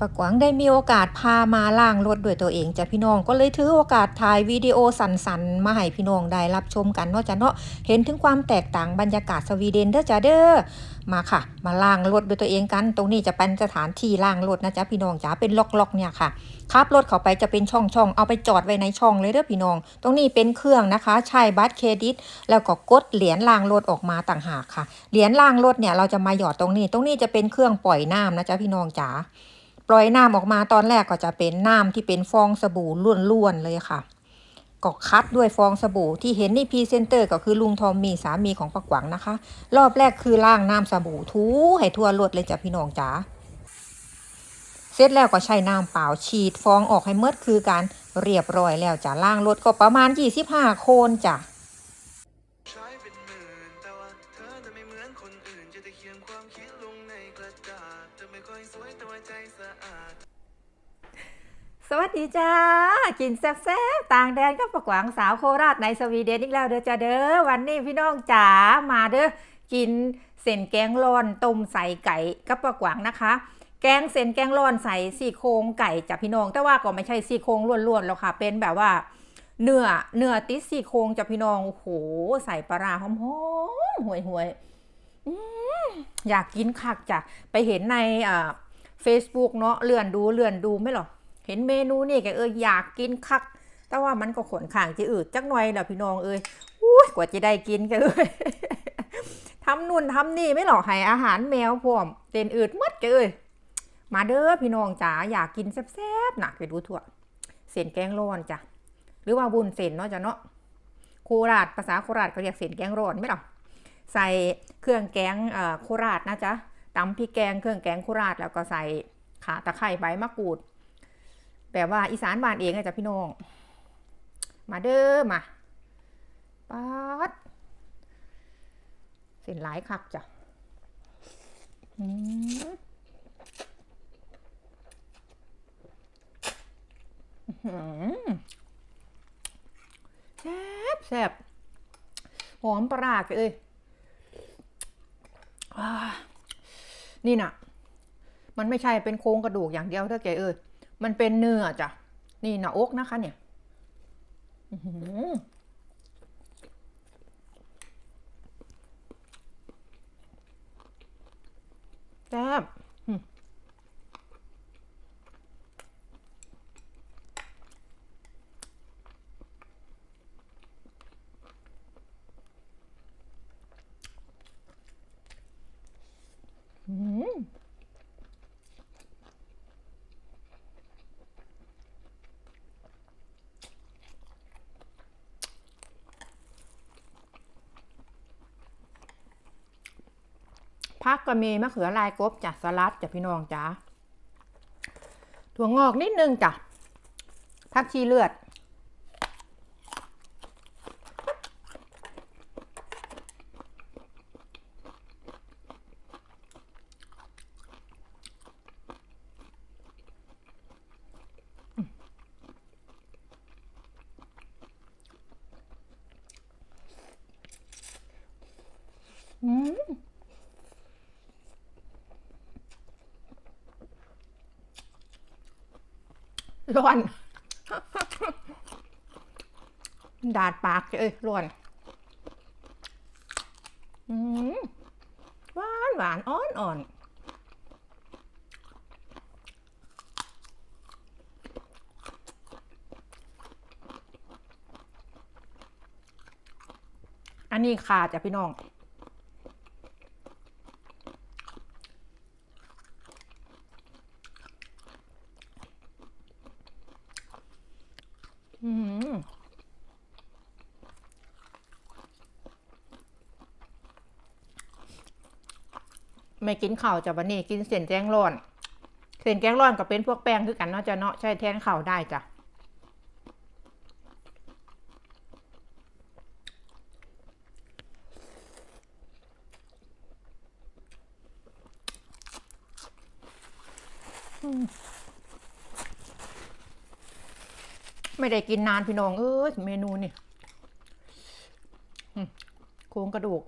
ปะกวางได้มีโอกาสพามาล่างรถด้วยตัวเองจ้ะพี่น้องก็เลยถือโอกาสถ่ายวิดีโอสันๆมาให้พี่น้องได้รับชมกันเนาะจ้ะเนาะเห็นถึงความแตกต่างบรรยากาศสวีเดนเด้อจ้ะเด้อมาค่ะ มาล่างรถด้วยตัวเองกัน ตรงนี้จะเป็นสถานที่ล่างรถนะจ๊ะพี่น้องจ๋าเป็นล็อกๆเนี่ยค่ะขับรถเข้าไปจะเป็นช่องๆเอาไปจอดไว้ในช่องเลยเด้อพี่น้อง ตรงนี้เป็นเครื่องนะคะ ใช้บัตรเครดิต แล้วก็กดเหรียญล่างรถออกมาต่างหากค่ะเหรียญล่างรถเนี่ยเราจะมาหยอดตรงนี้ ตรงนี้จะเป็นเครื่องปล่อยน้ำนะจ๊ะพี่น้องจ๋า ปล่อยน้ำออกมาตอนแรกก็จะเป็นน้ำที่เป็นฟองสบู่ล้วนๆเลยค่ะก็คัดด้วยฟองสบู่ที่เห็นในพรีเซนเตอร์ก็คือลุงทอมมีสามีของปักหวังนะคะ รอบแรกคือล้างน้ำสบู่ทูให้ทั่วรถเลยจ้ะพี่น้องจ๋าเสร็จแล้วก็ใช้น้ำเปล่าฉีดฟองออกให้เมดคือการเรียบร้อยแล้วจ้ะล้างรถก็ประมาณ 25 โคนจ้ะ สวัสดีจ้า กินแซ่บๆต่างแดนก็ประกวางสาวโคราชในสวีเดนอีกแล้วเด้อจ้าเด้อวันนี้พี่น้องจ๋ามาเด้อกินเส้นแกงร้อนต้มใส่ไก่กับประกวางนะคะ แกงเส้นแกงร้อนใส่ซี่โครงไก่จ้ะพี่น้อง แต่ว่าก็ไม่ใช่ซี่โครงล้วนๆแล้วค่ะ เป็นแบบว่า เนื้อเนื้อติดซี่โครงจ้ะพี่น้องโอ้โหใส่ปลาร้าหอมๆห่วยๆอืมอยากกินคักจ้ะไปเห็นในอ่า Facebook เนาะเลื่อนดูเลื่อนดูไม่หรอ เห็นเมนูนี่แกเอออยากกินคัก แต่ว่ามันก็ขนข่างจะอืดจักหน่อยแหละพี่น้องเอ้ยอุ้ยกว่าจะได้กินแกเอ้ยทำนู่นทำนี่ไม่หรอกให้อาหารแมวพร้อมเต้นอืดหมดแกเอ้ยมาเด้อพี่น้องจ๋าอยากกินแซ่บๆหนักไปดูทั่วเส้นแกงร้อนจ้ะหรือว่าบุญเส้นเนาะจ้ะเนาะโคราชภาษาโคราชเขาเรียกเส้นแกงร้อนไหมหรอใส่เครื่องแกงเอ่อโคราชนะจ๊ะตำพริกแกงเครื่องแกงโคราชแล้วก็ใส่ขาตะไคร้ใบมะกรูด แบบว่าอีสานบ้านเองอะจ้ะพี่น้อง มาเด้อมาป๊าดเส้นหลายคักจ้ะอืมอื้อหือแซ่บแซ่บหอมปลาร้าเอ้ยนี่น่ะ มันไม่ใช่เป็นโครงกระดูกอย่างเดียวเท่าแกเอ้ย มันเป็นเนื้อจ้ะ นี่หน้าอกนะคะเนี่ยแซ่บอืมอืม พักก็มีมะเขือลายกบจ้ะสลัดจ้ะพี่น้องจ้ะถั่วงอกนิดนึงจ้ะผักชีเลือด อืม ร้อนดาดปากเอ้ยร้อนหวานหวานอ่อนอ่อนอันนี้ขาจ้ะพี่น้อง อืม ไม่กินข้าวจ้ะวันนี้กินเส้นแกงร้อน เส้นแกงร้อนก็เป็นพวกแป้งคือกันเนาะจ้ะเนาะใช่แทนข้าวได้จ้ะไม่ได้กินนานพี่น้อง เอ้ยเมนูนี่โครงกระดูก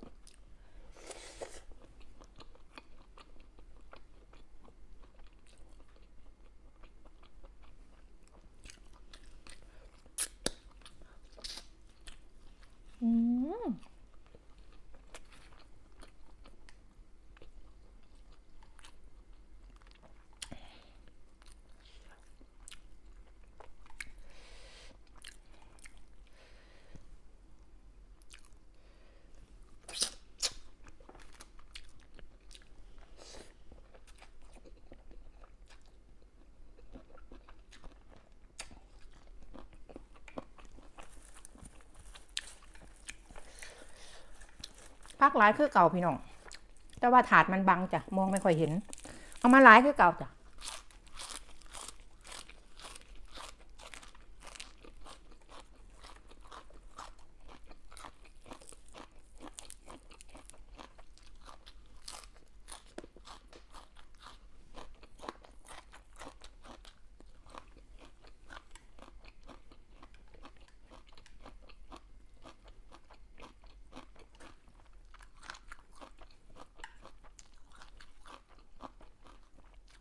อ พักหลายคือเก่าพี่น้อง แต่ว่าถาดมันบังจ้ะ มองไม่ค่อยเห็น เอามาหลายคือเก่าจ้ะ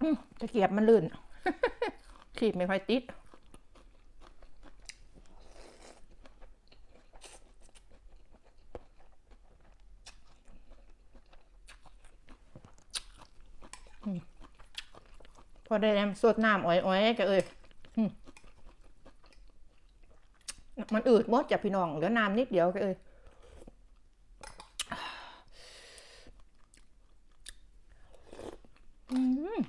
อืม ตะเกียบมันลื่น ขีบไม่ค่อยติด พอได้แล้วสดน้ำอ้อยๆก็เอ้ยมันอืดหมดจ้ะพี่น้องเหลือน้ำนิดเดียวก็เอ้ย อืม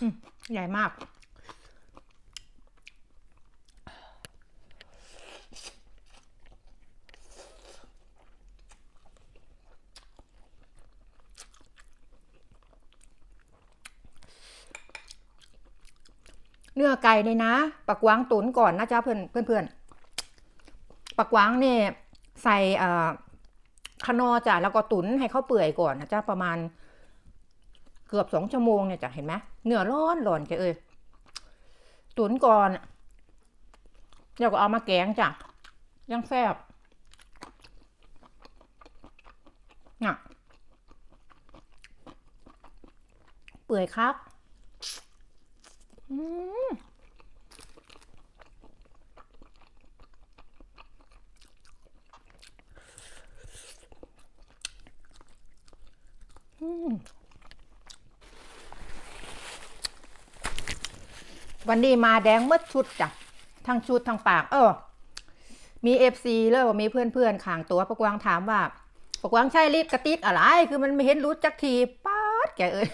อืม ใหญ่มาก เนื้อไก่นี่นะปักวางตุนก่อนนะจ๊ะเพื่อนเพื่อนเพื่อนปักวางเนี่ยใส่เอ่อขนอจ้ะแล้วก็ตุนให้เขาเปื่อยก่อนนะจ๊ะประมาณ เกือบสองชั่วโมงเนี่ยจ้ะเห็นไหมเนื้อร้อนร้อนแกเอ้ยตุนก่อนแล้วก็เอามาแกงจ้ะยังแซ่บน่ะเปื่อยครับ อืมอืม วันนี้มาแดงหมืดชุดจ้ะทั้งชุดทั้งปาก เออ มีเอฟซีเลยว่ามีเพื่อนๆข่างตัวประกวางถามว่าประกวางใช่ลิปกระติกอะไร คือมันไม่เห็นรู้จักทีป๊าดแกเอ้ย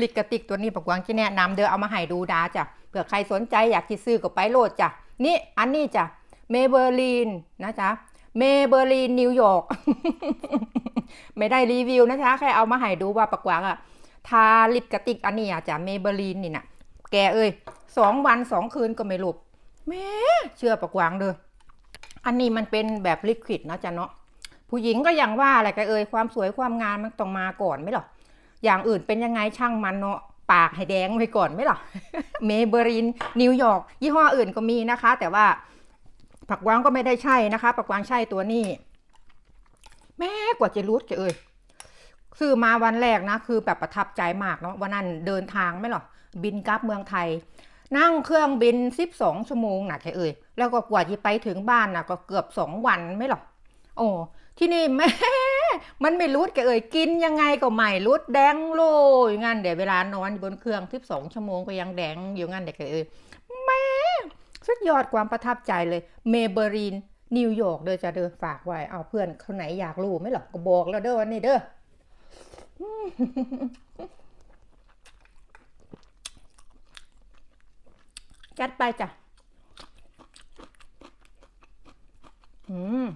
ลิปกระติกตัวนี้ประกวางที่แนะนำเดี๋ยวเอามาให้ดูดาจ้ะเผื่อใครสนใจอยากที่ซื้อก็ไปโหลดจ้ะนี่อันนี้จ้ะเมเบอร์ลีนนะจ๊ะเมเบอร์ลีนนิวยอร์กไม่ได้รีวิวนะจ๊ะแค่เอามาให้ดูว่าประกวางอะทาลิปกระติกอันนี้อะจ้ะเมเบอร์ลีนนี่นะแกเอ้ย สองวันสองคืนก็ไม่หลุบแม่เชื่อประกวางเด้ออันนี้มันเป็นแบบลิควิดนะจ๊ะเนาะผู้หญิงก็ยังว่าอะไรกันเอ่ยความสวยความงามมันต้องมาก่อนไหมหรออย่างอื่นเป็นยังไงช่างมันเนาะปากให้แดงไว้ก่อนไหมหรอเมเบรินนิวยอร์กยี่ห้ออื่นก็มีนะคะ แต่ว่าผักวางก็ไม่ได้ใช่นะคะ ผักวางใช่ตัวนี้ แม่กว่าจะรู้จะเอ่ยซื้อมาวันแรกนะ คือแบบประทับใจมากเนาะวันนั้นเดินทางไหมหรอบินกลับเมืองไทย นั่งเครื่องบิน12ชั่วโมงนะแกเอ่ยแล้วก็กว่าจะไปถึงบ้านนะก็เกือบ2วันไม่หรอกโอ้ที่นี่แม่มันไม่รู้แกเอ่ยกินยังไงก็ไม่รู้แดงโลอยู่งั้นเดี๋ยวเวลานอนบนเครื่อง12ชั่วโมงก็ยังแดงอยู่งั้นเด็กเอ่ยแม่สุดยอดความประทับใจเลยเมเบอรีนนิวยอร์กเด้อจะเด้อฝากไว้เอาเพื่อนคนไหนอยากรู้ไหมหรอก็บอกแล้วเด้อวันนี้เด้อ จัดไปจ้ะ อืม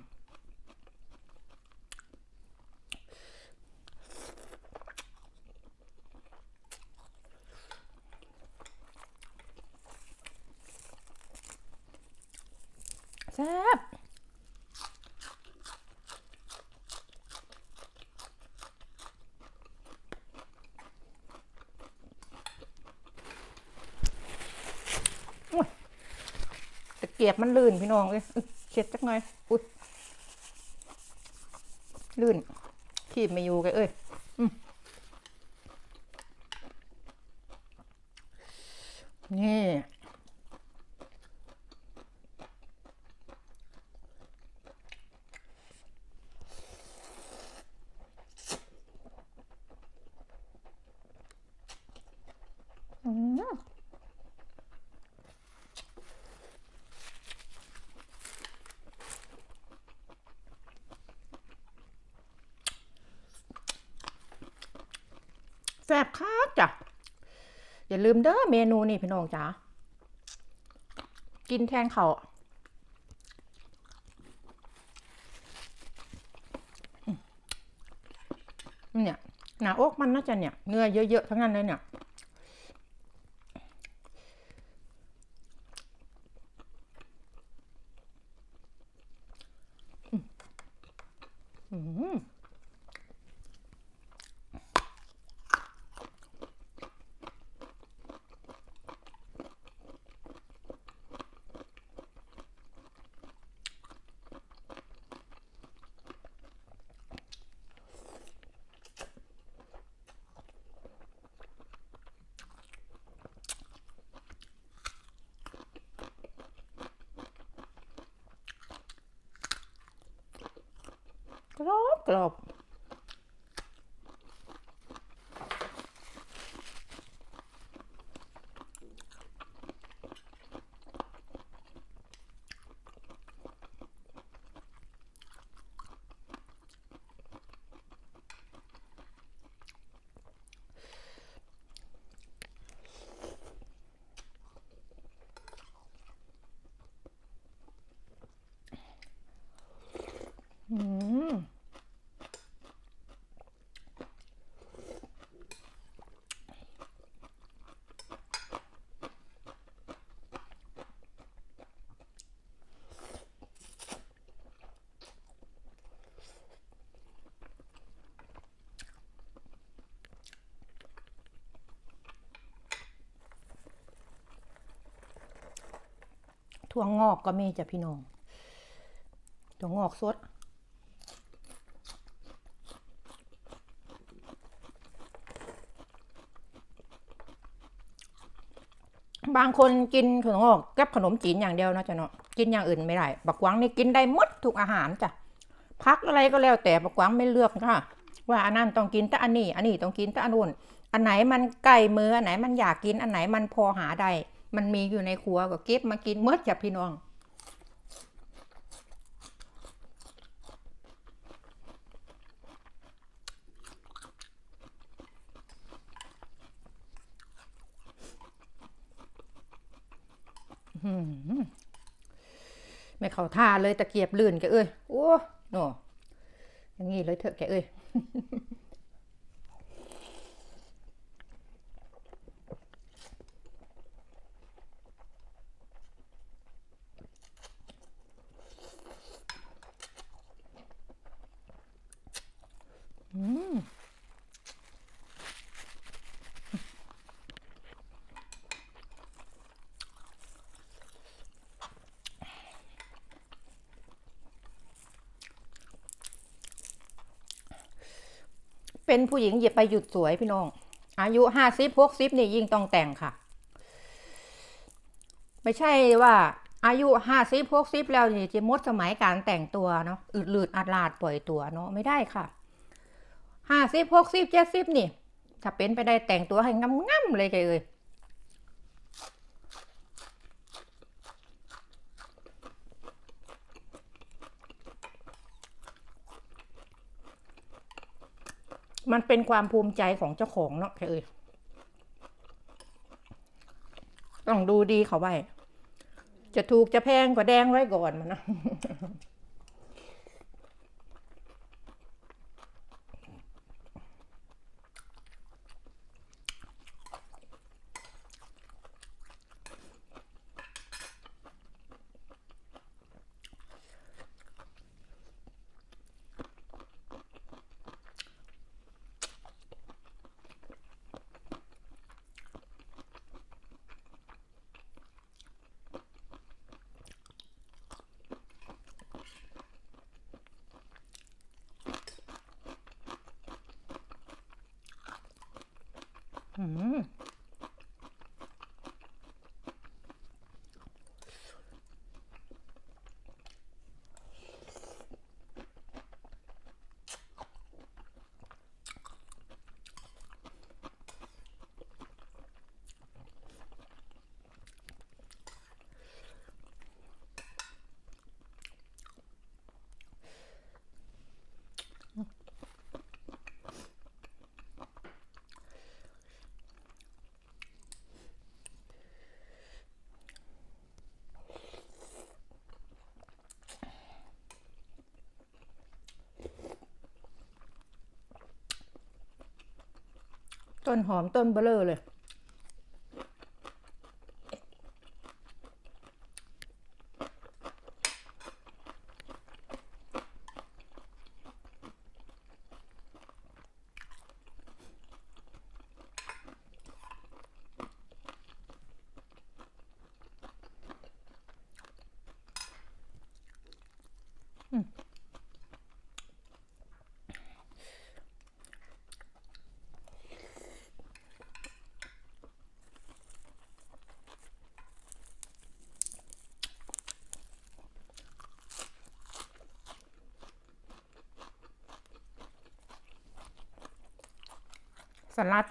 แซ่บโอ้ยตะ เกียบมันลื่นพี่น้องเลยอึ๊ะเช็ดจักหน่อยอุ้ยลื่นขีบไม่อยู่กันเอ้ย บคักจ้ะ อย่าลืมเด้อเมนูนี่พี่น้องจ้ะ กินแทนเขาเนี่ยหนาอกมันน่าจะเนี่ย เนื้อเยอะๆทั้งนั้นเลยเนี่ยอืม กรอบกรอบ อืม ถั่วงอกก็มีจ้ะพี่น้องถั่วงอกสดบางคนกินถั่วงอกกับขนมจีนอย่างเดียวนะจ๊ะเนาะกินอย่างอื่นไม่ได้บักหวังนี่กินได้หมดทุกอาหารจ้ะพักอะไรก็แล้วแต่บักหวังไม่เลือกค่ะว่าอันนั้นต้องกินแต่อันนี้ อันนี้ต้องกินแต่อันนู้นอันไหนมันใกล้มืออันไหนมันอยากกินอันไหนมันพอหาได้ มันมีอยู่ในครัวก็เก็บมากินหมดจ้ะพี่น้อง ไม่เข้าท่าเลยตะเกียบลื่นแกเอ้ย โอ้โนอย่างงี้เลยเถอะแกเอ้ย เป็นผู้หญิงอย่าไปหยุดสวยพี่น้อง อายุห้าสิบหกสิบนี่ยิ่งต้องแต่งค่ะ ไม่ใช่ว่าอายุห้าสิบหกสิบแล้วนี่จะมดสมัยการแต่งตัวเนาะอืดลืดอาดลาดปล่อยตัวเนาะไม่ได้ค่ะ ห้าสิบหกสิบเจ็ดสิบนี่ ถ้าเป็นไปได้แต่งตัวให้งามๆเลยแกเอ้ยมันเป็นความภูมิใจของเจ้าของเนาะแกเอ้ยต้องดูดีเขาไว้ จะถูกจะแพงกว่าแดงไว้ก่อนมันนะ อื ต้นหอมต้นเบลอเลย สลัด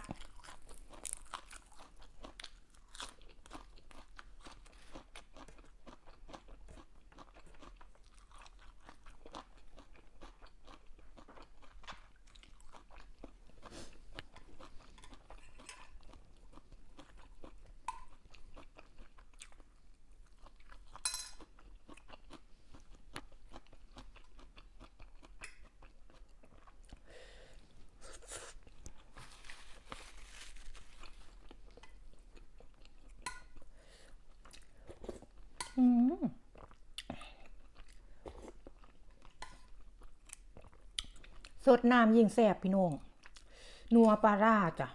อืม สดน้ำยิ่งแซ่บพี่น้องนัวปลาร่าจ้ะ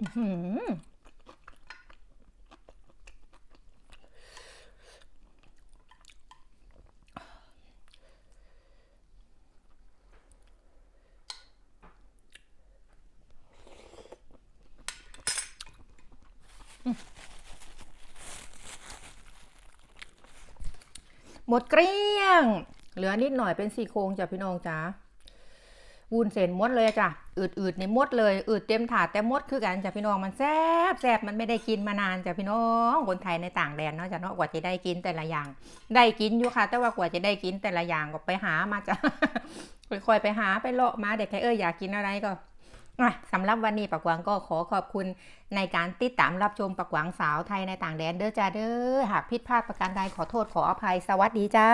อื้อหือ หมดเกลี้ยง เหลือนิดหน่อยเป็นสี่โครงจ้ะพี่น้องจ้าวุ้นเส้นมดเลยจ้ะอืดๆในมดเลยอืดเต็มถาดแต่มดคือกันจ้ะพี่น้องมันแซ่บแซ่บมันไม่ได้กินมานานจ้ะพี่น้องคนไทยในต่างแดนเนาะจ้ะเนาะกว่าจะได้กินแต่ละอย่าง ได้กินอยู่ค่ะ แต่ว่ากว่าจะได้กินแต่ละอย่างก็ไปหามาจ้ะค่อยๆไปหาไปเลาะมาเด็กใครเอ้ยอยากกินอะไรก็ สำหรับวันนี้ปักหวังก็ขอขอบคุณในการติดตามรับชมปักหวังสาวไทยในต่างแดนเด้อจ้าเด้อหากผิดพลาดประการใดขอโทษขออภัยสวัสดีจ้า